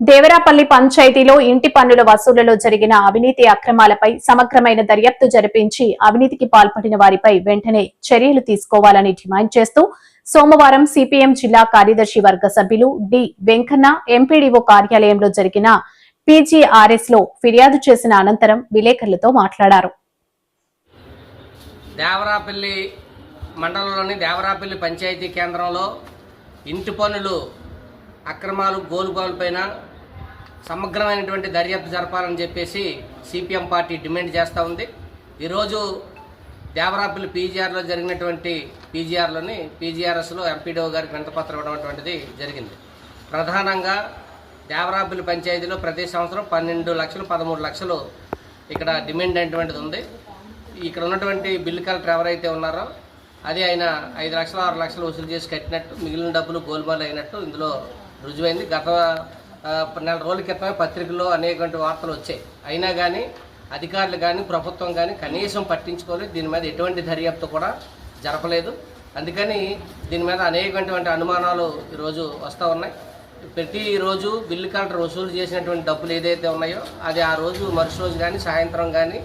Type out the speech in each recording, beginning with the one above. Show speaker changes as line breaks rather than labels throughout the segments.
దేవరాపల్లి పంచాయతీలో ఇంటి పన్నుల వసూళ్ళలో జరిగిన అవినీతి అక్రమాలపై సమగ్రమైన దర్యాప్తు జరిపించి అవినీతికి పాల్పడిన వారిపై వెంటనే చర్యలు తీసుకోవాలని డిమాండ్ చేస్తూ సోమవారం సిపిఎం జిల్లా కార్యదర్శి వర్గ సభ్యులు డి వెంకన్న ఎంపీడీఓ కార్యాలయంలో జరిగిన పీజీఆర్ఎస్లో ఫిర్యాదు చేసిన అనంతరం విలేకరులతో మాట్లాడారు.
దేవరాపల్లి మండలంలోని దేవరాపల్లి పంచాయతీ కేంద్రంలో ఇంటి పనులు అక్రమాలు గోలుగోలుపైన సమగ్రమైనటువంటి దర్యాప్తు జరపాలని చెప్పేసి సిపిఎం పార్టీ డిమాండ్ చేస్తూ ఉంది. ఈరోజు దేవరాపల్లి పీజీఆర్లో జరిగినటువంటి పీజీఆర్లోని పీజీఆర్ఎస్లో ఎంపీడీఓ గారికి వింతపత్రం ఇవ్వడం అటువంటిది జరిగింది. ప్రధానంగా దేవరాపల్లి పంచాయతీలో ప్రతి సంవత్సరం పన్నెండు లక్షలు పదమూడు లక్షలు ఇక్కడ డిమాండ్ అయినటువంటిది ఉంది. ఇక్కడ ఉన్నటువంటి బిల్లు కలెక్టర్ ఎవరైతే ఉన్నారో అది ఆయన ఐదు లక్షలు ఆరు లక్షలు వసూలు చేసి కట్టినట్టు మిగిలిన డబ్బులు గోల్మాల్ అయినట్టు ఇందులో రుజువైంది. గత నెల రోజుల క్రితమే పత్రికల్లో అనేక వార్తలు వచ్చాయి. అయినా కానీ అధికారులు కానీ ప్రభుత్వం కానీ కనీసం పట్టించుకోలేదు. దీని మీద ఎటువంటి దర్యాప్తు కూడా జరపలేదు. అందుకని దీని మీద అనేకటువంటి అనుమానాలు ఈరోజు వస్తూ ఉన్నాయి. ప్రతిరోజు బిల్లు కలెక్టర్ వసూలు చేసినటువంటి డబ్బులు ఏదైతే ఉన్నాయో అది ఆ రోజు మరుసటి రోజు కానీ సాయంత్రం కానీ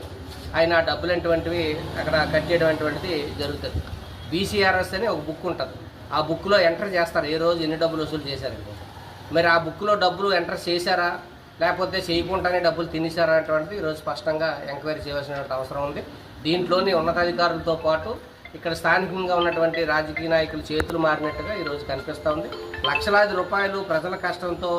ఆయన ఆ డబ్బులు అటువంటివి అక్కడ కట్టేటువంటిది జరుగుతుంది. బీసీఆర్ఎస్ అని ఒక బుక్ ఉంటుంది. ఆ బుక్లో ఎంటర్ చేస్తారు. ఏ రోజు ఎన్ని డబ్బులు వసూలు చేశారు? మరి ఆ బుక్లో డబ్బులు ఎంటర్ చేశారా? లేకపోతే చేయకుండానే డబ్బులు తినేశారా అనేటువంటిది ఈరోజు స్పష్టంగా ఎంక్వైరీ చేయవలసిన అవసరం ఉంది. దీంట్లోని ఉన్నతాధికారులతో పాటు ఇక్కడ స్థానికంగా ఉన్నటువంటి రాజకీయ నాయకులు చేతులు మారినట్టుగా ఈరోజు కనిపిస్తూ ఉంది. లక్షలాది రూపాయలు ప్రజల కష్టంతో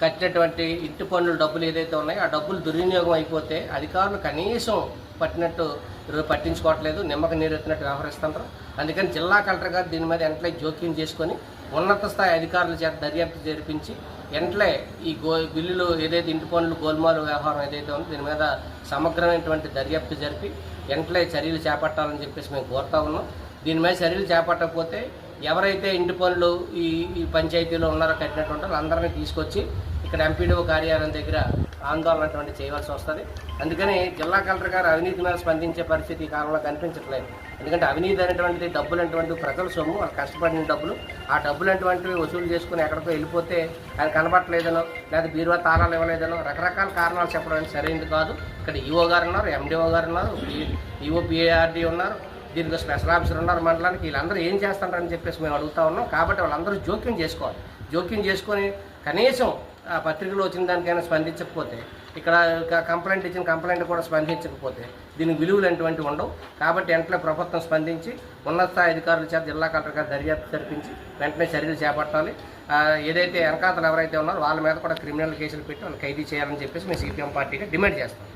కట్టినటువంటి ఇంటి పన్నుల డబ్బులు ఏదైతే ఉన్నాయో ఆ డబ్బులు దుర్వినియోగం అయిపోతే అధికారులు కనీసం పట్టినట్టు పట్టించుకోవట్లేదు నిమ్మక నీరెత్తినట్టు వ్యవహరిస్తున్నారు అందుకని జిల్లా కలెక్టర్ గారు దీని మీద వెంటనే జోక్యం చేసుకొని ఉన్నత స్థాయి అధికారుల చేత దర్యాప్తు జరిపించి వెంటనే ఈ గో బిల్లులు ఏదైతే ఇంటి పనులు గోల్మాలు వ్యవహారం ఏదైతే ఉందో దీని మీద సమగ్రమైనటువంటి దర్యాప్తు జరిపి ఎంట్లే చర్యలు చేపట్టాలని చెప్పేసి మేము కోరుతా ఉన్నాం. దీని మీద చర్యలు చేపట్టకపోతే ఎవరైతే ఇంటి పనులు ఈ ఈ పంచాయతీలో ఉన్నారో కట్టినట్టు ఉంటారో అందరినీ తీసుకొచ్చి ఇక్కడ ఎంపీడీఓ కార్యాలయం దగ్గర ఆందోళన అటువంటి చేయవలసి వస్తుంది. అందుకని జిల్లా కలెక్టర్ గారు అవినీతి మీద స్పందించే పరిస్థితి ఈ కాలంలో కనిపించట్లేదు. ఎందుకంటే అవినీతి అనేటువంటిది డబ్బులు అనేటువంటి ప్రజల సొమ్ము వాళ్ళు కష్టపడిన డబ్బులు. ఆ డబ్బులు అనేటువంటివి వసూలు చేసుకుని ఎక్కడికో వెళ్ళిపోతే ఆయన కనబట్టలేదనో లేదా బీరువా తాళాలు ఇవ్వలేదనో రకరకాల కారణాలు చెప్పడం సరైనది కాదు. ఇక్కడ ఈఓ గారు ఉన్నారు ఎండిఓ గారు ఉన్నారు ఈఓ పిఏఆర్డీ ఉన్నారు. దీనిలో స్పెషల్ ఆఫీసర్ ఉన్నారు మండలానికి వీళ్ళందరూ ఏం చేస్తారని చెప్పేసి మేము అడుగుతా ఉన్నాం. కాబట్టి వాళ్ళందరూ జోక్యం చేసుకోవాలి. జోక్యం చేసుకొని కనీసం ఆ పత్రికలో వచ్చిన దానికైనా స్పందించకపోతే ఇక్కడ కంప్లైంట్ ఇచ్చిన కంప్లైంట్ కూడా స్పందించకపోతే దీనికి విలువలు అటువంటివి ఉండవు. కాబట్టి వెంటనే ప్రభుత్వం స్పందించి ఉన్నత స్థాయి అధికారుల చేత జిల్లా కలెక్టర్ గారు దర్యాప్తు జరిపించి వెంటనే చర్యలు చేపట్టాలి. ఏదైతే వెనకాతలు ఎవరైతే ఉన్నారో వాళ్ళ మీద కూడా క్రిమినల్ కేసులు పెట్టి వాళ్ళు ఖైదీ చేయాలని చెప్పేసి మేము సిపిఎం పార్టీగా డిమాండ్ చేస్తాం.